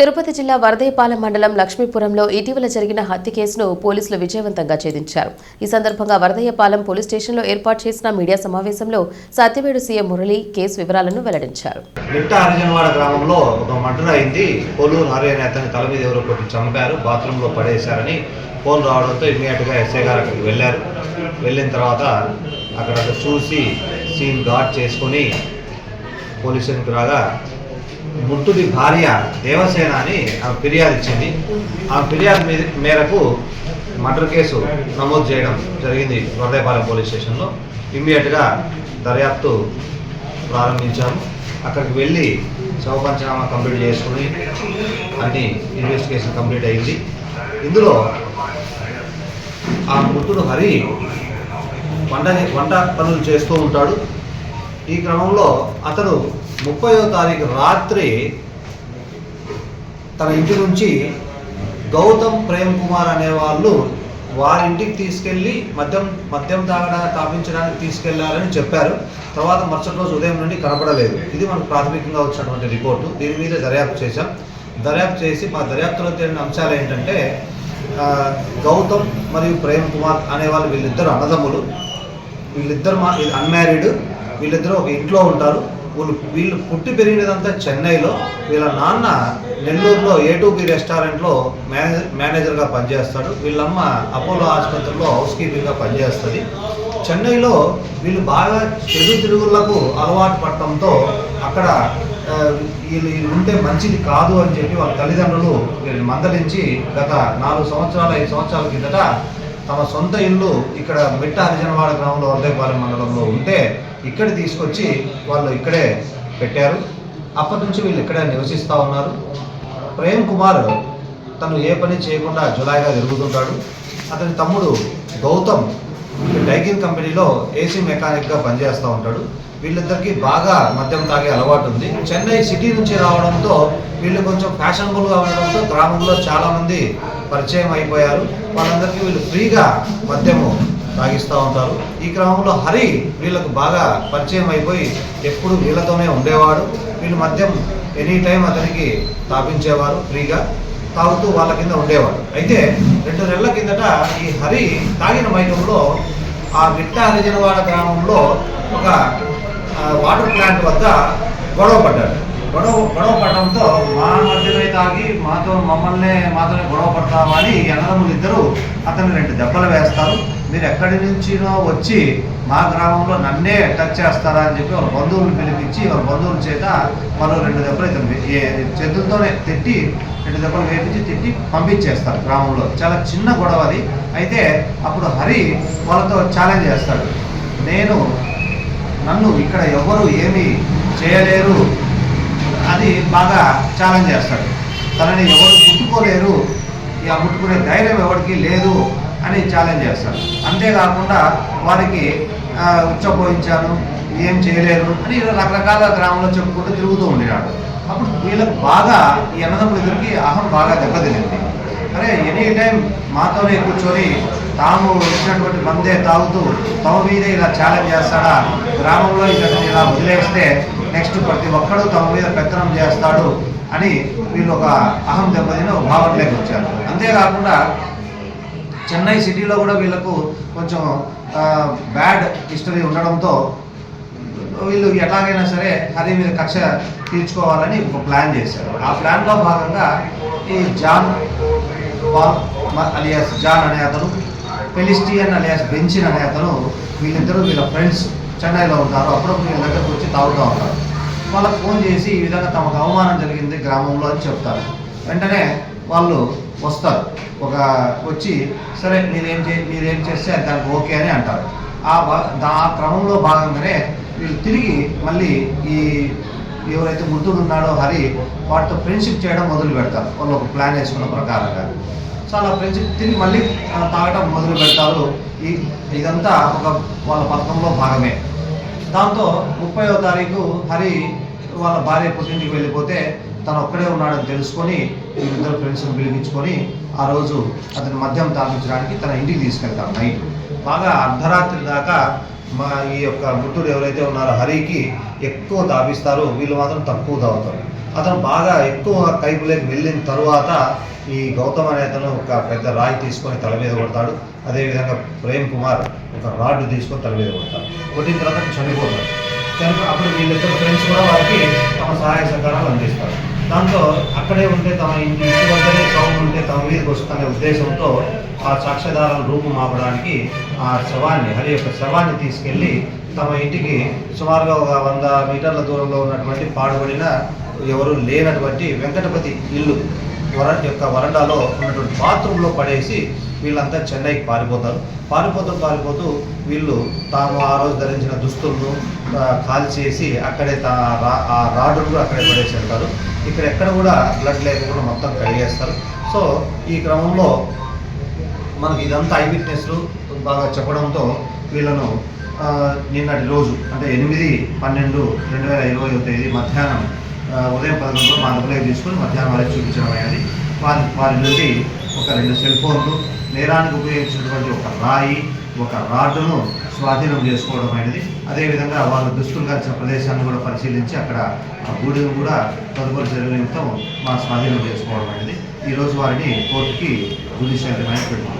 తిరుపతి జిల్లా వరదయపాలెం మండలం లక్ష్మీపురంలో ఇటీవల జరిగిన హత్య కేసును పోలీసులు విజయవంతంగా ఛేదించారు. ఈ సందర్భంగా వరదయ్యపాలెం పోలీస్ స్టేషన్లో ఏర్పాటు చేసిన మీడియా సమావేశంలో సత్యవేడు సీఎం మురళి కేసు వివరాలను వెల్లడించారు. గ్రామంలో ఒక మర్డర్ అయింది. పోలూరు హరి అనే అతని తల మీద ఎవరో కొట్టి చంపారు. బాత్రూంలో పడేశారని ఫోన్ రావడంతో ఇమ్మీడియట్గా ఎస్ఐ గారు అక్కడికి వెళ్ళారు. వెళ్ళిన తర్వాత అక్కడ చూసి సీన్ గార్డ్ చేసుకొని పోలీస్ స్టేషన్కి రాగా ముట్టుడి భార్య దేవసేన అని ఆమె ఫిర్యాదు ఇచ్చింది. ఆ ఫిర్యాదు మేరకు మర్డర్ కేసు నమోదు చేయడం జరిగింది వరదయపాలెం పోలీస్ స్టేషన్లో. ఇమ్మీడియట్గా దర్యాప్తు ప్రారంభించాము. అక్కడికి వెళ్ళి శవ కంప్లీట్ చేసుకుని అన్ని ఇన్వెస్టిగేషన్ కంప్లీట్ అయింది. ఇందులో ఆ మృతుడు హరి వంట వంట పనులు చేస్తూ ఉంటాడు. ఈ క్రమంలో అతను ముప్పయో తారీఖు రాత్రి తన ఇంటి నుంచి గౌతమ్ ప్రేమ్ కుమార్ అనే వాళ్ళు వారింటికి తీసుకెళ్ళి మద్యం మద్యం తాగడా తాపించడానికి తీసుకెళ్ళారని చెప్పారు. తర్వాత మరుసటి రోజు ఉదయం నుండి కనపడలేదు. ఇది మనకు ప్రాథమికంగా వచ్చినటువంటి రిపోర్టు. దీని మీద దర్యాప్తు చేశాం. దర్యాప్తు చేసి మా దర్యాప్తులో తేలిన అంశాలు ఏంటంటే గౌతమ్ మరియు ప్రేమ్ కుమార్ అనేవాళ్ళు వీళ్ళిద్దరు అన్నదమ్ములు. వీళ్ళిద్దరు మా అన్మ్యారీడ్. వీళ్ళిద్దరూ ఒక ఇంట్లో ఉంటారు. వీళ్ళు వీళ్ళు పుట్టి పెరిగినదంతా చెన్నైలో. వీళ్ళ నాన్న నెల్లూరులో ఏ టూ బి రెస్టారెంట్లో మేనేజర్ మేనేజర్గా పనిచేస్తాడు. వీళ్ళమ్మ అపోలో ఆసుపత్రిలో హౌస్ కీపింగ్గా పనిచేస్తుంది. చెన్నైలో వీళ్ళు బాగా చెడు తిరుగులకు అలవాటు పడటంతో అక్కడ వీళ్ళు వీళ్ళు ఉంటే మంచిది కాదు అని చెప్పి వాళ్ళ తల్లిదండ్రులు వీళ్ళని మందలించి గత నాలుగు సంవత్సరాలు ఐదు సంవత్సరాల కిందట తమ సొంత ఇల్లు ఇక్కడ మిట్ట హరిజనవాడ గ్రామంలో వర్దేపాలెం మండలంలో ఉంటే ఇక్కడ తీసుకొచ్చి వాళ్ళు ఇక్కడే పెట్టారు. అప్పటి నుంచి వీళ్ళు ఇక్కడే నివసిస్తూ ఉన్నారు. ప్రేమ్ కుమార్ తను ఏ పని చేయకుండా జులాయిగా తిరుగుతుంటాడు అతని తమ్ముడు గౌతమ్ డైకిన్ కంపెనీలో ఏసీ మెకానిక్గా పనిచేస్తూ ఉంటాడు. వీళ్ళిద్దరికీ బాగా మద్యం తాగే అలవాటు ఉంది. చెన్నై సిటీ నుంచి రావడంతో వీళ్ళు కొంచెం ఫ్యాషనబుల్గా ఉండడంతో గ్రామంలో చాలామంది పరిచయం అయిపోయారు. వాళ్ళందరికీ వీళ్ళు ఫ్రీగా మద్యము తాగిస్తూ ఉంటారు. ఈ క్రమంలో హరి వీళ్ళకు బాగా పరిచయం అయిపోయి ఎప్పుడు వీళ్ళతోనే ఉండేవాడు. వీళ్ళు మద్యం ఎనీ టైం అతనికి తాపించేవారు ఫ్రీగా. తాగుతూ వాళ్ళ కింద ఉండేవాడు. అయితే రెండు నెలల కిందట ఈ హరి తాగిన మైకంలో ఆ మిట్ట హరిజనవాడ గ్రామంలో ఒక వాటర్ ప్లాంట్ వద్ద గొడవ పడ్డాడు. గొడవ గొడవ పడడంతో మా మధ్యలో తాగి మాతో మమ్మల్ని మాతోనే గొడవ పడతామా అని అన్నదమ్ములు ఇద్దరు అతను రెండు దెబ్బలు వేస్తారు. మీరు ఎక్కడి నుంచినో వచ్చి మా గ్రామంలో నన్నే టచ్ చేస్తారా అని చెప్పి వాళ్ళ బంధువులను పిలిపించి వాళ్ళ బంధువుల చేత మరో రెండు దెబ్బలు ఇతను చేతులతోనే తిట్టి రెండు దెబ్బలు వేపించి తిట్టి పంపించేస్తారు గ్రామంలో. చాలా చిన్న గొడవ అది. అయితే అప్పుడు హరి వాళ్ళతో ఛాలెంజ్ చేస్తాడు. నేను నన్ను ఇక్కడ ఎవరు ఏమీ చేయలేరు. అది బాగా ఛాలెంజ్ చేస్తాడు. తనని ఎవరు ముట్టుకోలేరు ఇక ముట్టుకునే ధైర్యం ఎవరికి లేదు అని ఛాలెంజ్ చేస్తాడు. అంతేకాకుండా వారికి ఉచ్చపోయించాను ఏం చేయలేరు అని రకరకాల గ్రామంలో చెప్పుకుంటూ తిరుగుతూ ఉండేవాడు అప్పుడు వీళ్ళకు బాగా ఈ అన్నదమ్ములిద్దరికి అహం బాగా దెబ్బతినింది. అరే ఎనీ టైం మాతోనే కూర్చొని తాము ఇచ్చినటువంటి మందే తాగుతూ తమ మీద ఇలా ఛాలెంజ్ చేస్తాడా? గ్రామంలో ఇతను ఇలా వదిలేస్తే నెక్స్ట్ ప్రతి ఒక్కడు తమ మీద పెత్తనం చేస్తాడు అని వీళ్ళు ఒక అహం దెబ్బతిని ఒక భావనలోకి వచ్చారు. అంతేకాకుండా చెన్నై సిటీలో కూడా వీళ్ళకు కొంచెం బ్యాడ్ హిస్టరీ ఉండడంతో వీళ్ళు ఎలాగైనా సరే హరి మీద కక్ష తీర్చుకోవాలని ఒక ప్లాన్ చేశారు. ఆ ప్లాన్లో భాగంగా ఈ జాన్ మ- అలియాస్ జాన్ అనే అతను పెలిస్టియన్ అలియాస్ బెంచిన్ అనే అతను వీళ్ళిద్దరూ వీళ్ళ ఫ్రెండ్స్. చెన్నైలో ఉంటారు. అప్పుడప్పుడు వీళ్ళ దగ్గరకు వచ్చి తాగుతూ ఉంటారు. వాళ్ళకి ఫోన్ చేసి ఈ విధంగా తమకు అవమానం జరిగింది గ్రామంలో అని చెప్తారు. వెంటనే వాళ్ళు వస్తారు. ఒక వచ్చి సరే మీరేం చే మీరేం చేస్తే దానికి ఓకే అని అంటారు. ఆ ఆ క్రమంలో భాగంగానే వీళ్ళు తిరిగి మళ్ళీ ఈ ఎవరైతే మృతుడు ఉన్నాడో హరి వాటితో ఫ్రెండ్షిప్ చేయడం మొదలు పెడతారు వాళ్ళు ఒక ప్లాన్ వేసుకున్న ప్రకారంగా. చాలా అలా తిని మళ్ళీ తాగడం తాగటం మొదలు పెడతారు. ఈ ఇదంతా ఒక వాళ్ళ పథకంలో భాగమే. దాంతో ముప్పైవ తారీఖు హరి వాళ్ళ భార్య పుట్టింటికి వెళ్ళిపోతే తను ఒక్కడే ఉన్నాడని తెలుసుకొని వీళ్ళిద్దరు ఫ్రెండ్స్ని పిలిపించుకొని ఆ రోజు అతని మద్యం తాగించడానికి తన ఇంటికి తీసుకెళ్తాడు నైట్. బాగా అర్ధరాత్రి దాకా మా ఈ యొక్క మృతుడు ఎవరైతే ఉన్నారో హరికి ఎక్కువ తాపిస్తారు వీళ్ళు మాత్రం తక్కువ తాగుతారు. అతను బాగా ఎక్కువ కైపులోకి వెళ్ళిన తరువాత ఈ గౌతమ్ అనే అతను ఒక పెద్ద రాయి తీసుకొని తల మీద కొడతాడు. అదేవిధంగా ప్రేమ్ కుమార్ ఒక రాడ్డు తీసుకొని తల మీద కొడతాడు. కొట్టిన తర్వాత చనిపోతాడు. చనిపో అప్పుడు వీళ్ళిద్దరు ఫ్రెండ్స్ కూడా వారికి తమ సహాయ సహకారాలు అందిస్తారు. దాంతో అక్కడే ఉంటే తమ ఇంటి వద్దనే సౌండ్ ఉంటే తమ మీదకి వస్తున్న ఉద్దేశంతో ఆ సాక్ష్యాధారాల రూపం ఆపడానికి ఆ శవాన్ని హరి యొక్క శవాన్ని తీసుకెళ్ళి తమ ఇంటికి సుమారుగా ఒక వంద మీటర్ల దూరంలో ఉన్నటువంటి పాడుబడిన ఎవరు లేనటువంటి వెంకటపతి ఇల్లు వర యొక్క వరండాలో ఉన్నటువంటి బాత్రూంలో పడేసి వీళ్ళంతా చెన్నైకి పారిపోతారు. పారిపోతూ పారిపోతూ వీళ్ళు తాము ఆ రోజు ధరించిన దుస్తులను కాల్చేసి అక్కడే తా రా- ఆ రాడ్డును కూడా అక్కడే పడేసి వెళ్తారు ఇక్కడ ఎక్కడ కూడా బ్లడ్ లేకుండా మొత్తం కడిగేస్తారు. సో ఈ క్రమంలో మనకి ఇదంతా ఐ విట్నెస్లు బాగా చెప్పడంతో వీళ్ళను నిన్నటి రోజు అంటే ఎనిమిది పన్నెండు రెండు వేల ఇరవై తేదీ మధ్యాహ్నం ఉదయం పదకొండు మా అదుపులోకి తీసుకుని మధ్యాహ్నం వారికి చూపించడం అనేది వారి వారి నుండి ఒక రెండు సెల్ ఫోన్లు నేరానికి ఉపయోగించినటువంటి ఒక రాయి ఒక రాడ్డును స్వాధీనం చేసుకోవడం అనేది అదేవిధంగా వాళ్ళ దుస్తులు కలిసిన ప్రదేశాన్ని కూడా పరిశీలించి అక్కడ ఆ గూడెను కూడా తదుపరి చర్యల నిమిత్తం మా స్వాధీనం చేసుకోవడం అనేది ఈరోజు వారిని కోర్టుకి గురి రిమాండ్ పెడుతున్నాం.